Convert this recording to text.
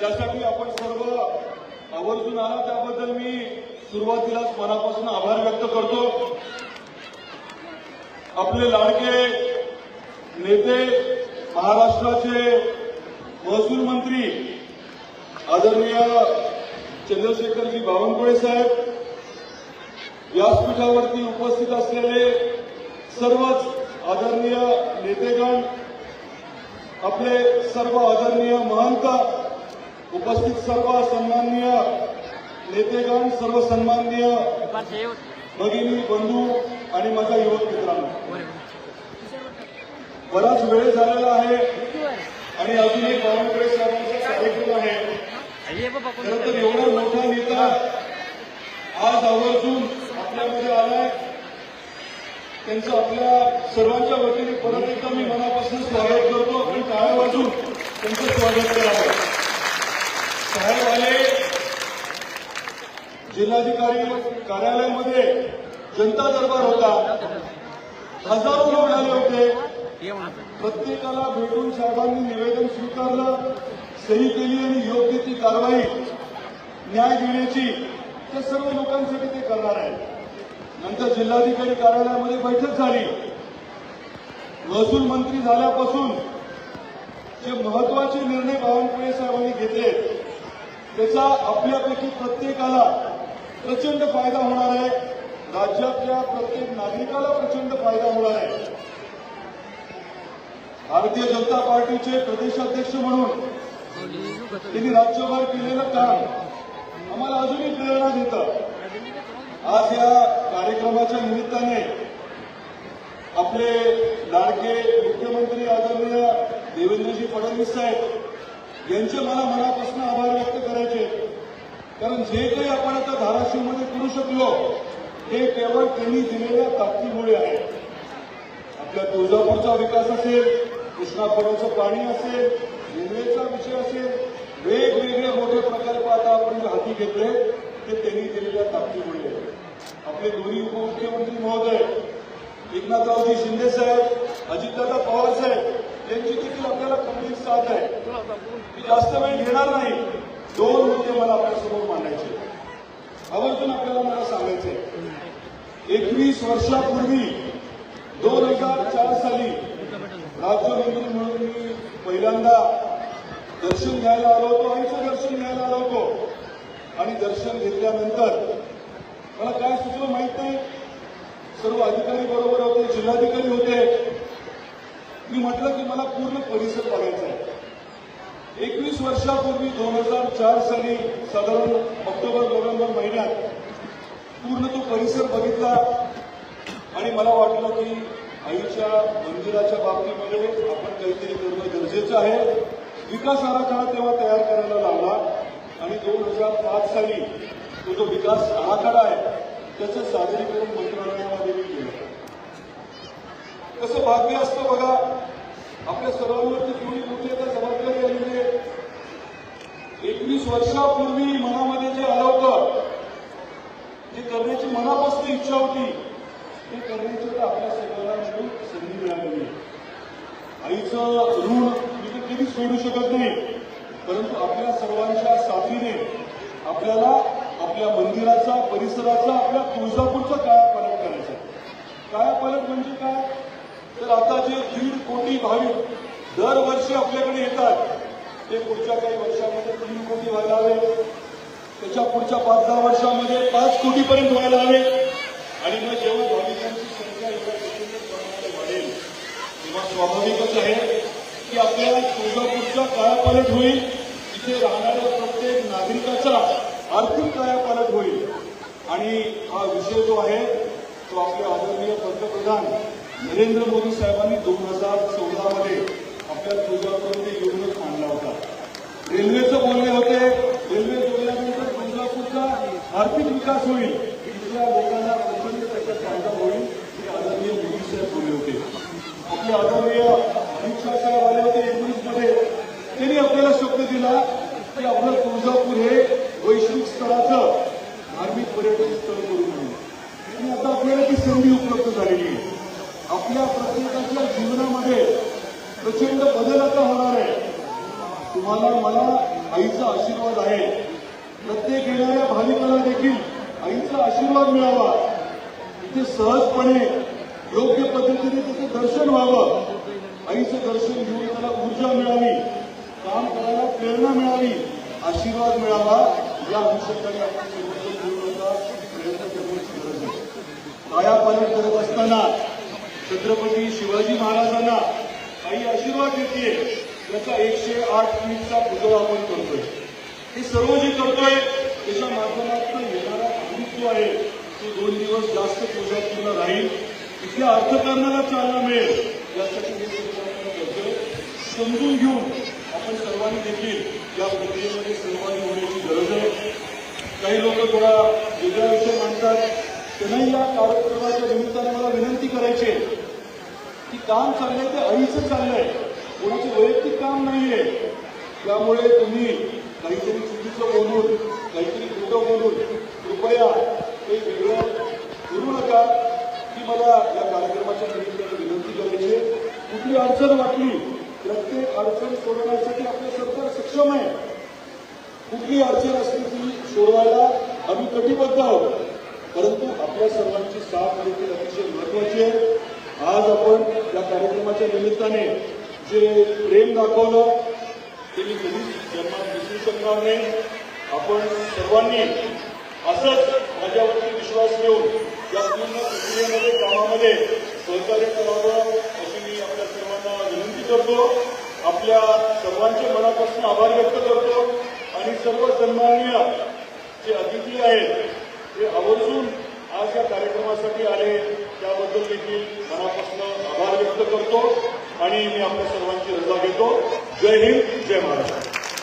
त्यासाठी आपण सर्व आवर्जून आला. त्याबद्दल मी सुरुवातीलाच मनापासून आभार व्यक्त करतो. आपले लाडके नेते महाराष्ट्राचे महसूल मंत्री आदरणीय चंद्रशेखरजी बावनकुळे साहेब व्यासपीठावरती उपस्थित असलेले सर्वच आदरणीय नेतेगण आपले सर्व आदरणीय महंत उपस्थित सर्व सन्माननीय नेतेगण सर्व सन्माननीय भगिनी बंधू आणि माझ्या युवक मित्रांनो. बराच वेळ झालेला आहे आणि अजूनही एक बावनकुळे साहेबांचा कार्यक्रम आहे. खरं तर एवढा मोठा नेता आज आवर्जून आपल्यामध्ये आलाय. त्यांचं आपल्या सर्वांच्या वतीने परत एकदा मी मनापासून स्वागत करतो आणि टाळ्या वाजून त्यांचं स्वागत करावं. साहेब आले जिल्हाधिकारी कार्यालयामध्ये जनता दरबार होता. हजारो लोक आले होते. प्रत्येकाला भेटून साहेबांनी निवेदन स्वीकारलं. सही केली आणि योग्य ती कारवाई न्याय देण्याची त्या सर्व लोकांसाठी ते करणार आहे नंतर जिल्हाधिकारी कार्यालयामध्ये बैठक झाली. महसूल मंत्री झाल्यापासून जे महत्त्वाचे निर्णय बावनकुळे साहेबांनी घेतले त्याचा आपल्यापैकी प्रत्येकाला प्रचंड फायदा होणार आहे. राज्यातल्या प्रत्येक नागरिकाला प्रचंड फायदा होणार आहे. भारतीय जनता पार्टीचे प्रदेशाध्यक्ष म्हणून त्यांनी राज्यभर केलेलं काम आम्हाला अजूनही प्रेरणा देतं. आज या कार्यक्रमाच्या निमित्ताने आपले लाडके मुख्यमंत्री आदरणीय देवेंद्रजी फडणवीस साहेब यांचे मला मनापासून आभार व्यक्त करायचे कारण जे काही आपण आता धाराशिवमध्ये करू शकलो हे केवळ त्यांनी दिलेल्या ताकदीमुळे आहे आपल्या तुळजापूरचा विकास असेल कृष्णा पाणी असेल रेल्वेचा विषय असेल वेगवेगळे मोठे प्रकल्प आता आपण जे हाती घेतले ते त्यांनी दिलेल्या ताकदीमुळे आहे. आपले दोन्ही उपमुख्यमंत्री महोदय एकनाथरावजी शिंदे साहेब अजितदादा पवार साहेब त्यांची देखील आपल्याला कंप्लीट साथ आहे. मी जास्त वेळ घेणार नाही. दोन मुद्दे मला आपल्यासमोर मांडायचे आवर्जून आपल्याला मला सांगायचे एकवीस वर्षापूर्वी दोन हजार चार साली राज्यमंत्री म्हणून मी पहिल्यांदा दर्शन घ्यायला आलो होतो आईचं दर्शन घ्यायला आलो होतो. आणि दर्शन घेतल्यानंतर मला काय सुचलं माहीत नाही. सर्व अधिकारी बरोबर होते जिल्हाधिकारी होते. मी म्हटलं की मला पूर्ण परिसर बघायचा आहे. एकवीस वर्षापूर्वी दोन हजार चार साली साधारण ऑक्टोबर नोव्हेंबर महिन्यात पूर्ण तो परिसर बघितला आणि मला वाटलं की आईच्या मंदिराच्या बाबतीमध्ये आपण काहीतरी करणं गरजेचं आहे. विकास आराखडा तेव्हा तयार करायला लावला आणि दोन हजार पाच साली तो जो विकास आराखडा आहे त्याचं सादरीकरण मंत्रालयामध्ये मी केलं. कसं भाग्य असतं बघा आपल्या सर्वांवरती थोडी मोठी आता जबाबदारी आलेली आहे. एकवीस वर्षापूर्वी मनामध्ये जे आलं होतं जे करण्याची मनापासून इच्छा होती ते करण्याची तर आपल्या सगळ्यांना मिळून संधी मिळालेली आईचं ऋण मी तर कधीच सोडू शकत नाही परंतु आपल्या सर्वांच्या साथीने आपल्याला आपल्या मंदिराचा परिसराचा आपल्या तुळजापूरचा कायापालट करायचा आहे. कायापालट म्हणजे काय? तर आता जे दीड कोटी भाविक दरवर्षी आपल्याकडे येतात ते पुढच्या काही वर्षामध्ये तीन कोटी व्हायला हवे. त्याच्या पुढच्या पाच दहा वर्षामध्ये पाच कोटीपर्यंत व्हायला हवे. आणि मग जेव्हा भाविकांची संख्या एका प्रमाणात वाढेल तेव्हा स्वाभाविकच आहे की आपल्या तुळजापूरचा कायापालट होईल. इथे राहणाऱ्या प्रत्येक नागरिकाचा आर्थिक कायापालट होईल. आणि हा विषय जो आहे तो आपले आदरणीय पंतप्रधान नरेंद्र मोदी साहेबांनी दोन हजार चौदामध्ये आपल्या तुळजापूरमध्ये येऊनच मांडला होता. रेल्वेचं बोलले होते रेल्वे जोडल्यानंतर तुळजापूरचा आर्थिक विकास होईल इथल्या लोकांना प्रचंड त्याचा फायदा होईल हे आदरणीय मोदी साहेब बोलले होते. आपले आदरणीय अमित शाह साहेब आले होते एकोणीसमध्ये त्यांनी आपल्याला शब्द दिला की आपलं तुळजापूर हे वैश्विक स्तराचं धार्मिक पर्यटन स्थळ करू म्हणून आणि आता आपल्याला ती संधी उपलब्ध झालेली आहे आपल्या प्रत्येकाच्या जीवनामध्ये प्रचंड बदल आता होणार आहे तुम्हाला मला आईचा आशीर्वाद आहे. प्रत्येक येणाऱ्या भाविकाला देखील आईचा आशीर्वाद मिळावा. इथे सहजपणे योग्य पद्धतीने त्याचं दर्शन व्हावं. आईचं दर्शन घेऊन त्याला ऊर्जा मिळावी काम करायला प्रेरणा मिळावी आशीर्वाद मिळावा. या अनुषंगाने आपण सर्वजण मिळून प्रयत्न करण्याची गरज आहे. कायापालट करत असताना छत्रपती शिवाजी महाराजांना आई आशीर्वाद देते याचा एकशे आठ ट्वीटचा पुतळा आपण करतोय. हे सर्व जे करतोय त्याच्या माध्यमातून येणारा भाविक जो आहे तो दोन दिवस जास्त पूजापूर्ण राहील. इथल्या अर्थकारणाला चालना मिळेल यासाठी हे सर्व करतोय. समजून घेऊन आपण सर्वांनी देखील या प्रक्रियेमध्ये सहभागी होण्याची गरज आहे. काही लोक थोडा वेगळा विषय मांडतात. त्यांनाही या कार्यक्रमाच्या निमित्ताने मला विनंती करायची आहे की काम चाललंय ते अळीचं चाललंय. कोणाची वैयक्तिक काम नाहीये. त्यामुळे तुम्ही काहीतरी चुकीचं बोलून काहीतरी खोटं बोलून कृपया ते वेगळं करू नका. ही मला या कार्यक्रमाच्या निमित्ताने विनंती करायची आहे. कुठली अडचण वाटली प्रत्येक अडचण सोडवण्यासाठी आपलं सरकार सक्षम आहे. कुठली अडचण असली ती सोडवायला आम्ही कटिबद्ध आहोत. परंतु आपल्या सर्वांची साथ देखील अतिशय महत्वाची आहे. आज आपण या कार्यक्रमाच्या निमित्ताने जे प्रेम दाखवलं ते मी कधीच जन्मात विसरू शकणार नाही. आपण सर्वांनी असंच माझ्यावरती विश्वास घेऊन या पूर्ण प्रक्रियेमध्ये कामामध्ये सहकार्य करावं अशी मी आपल्या सर्वांना विनंती करतो. आपल्या सर्वांचे मनापासून आभार व्यक्त करतो. आणि सर्व सन्माननीय जे अतिथी आहेत ते आवर्जून आज या कार्यक्रमासाठी आले. त्याबद्दल देखील मनापासून आभार व्यक्त करतो. आणि मी आपल्या सर्वांची रजा घेतो. जय हिंद जय महाराष्ट्र.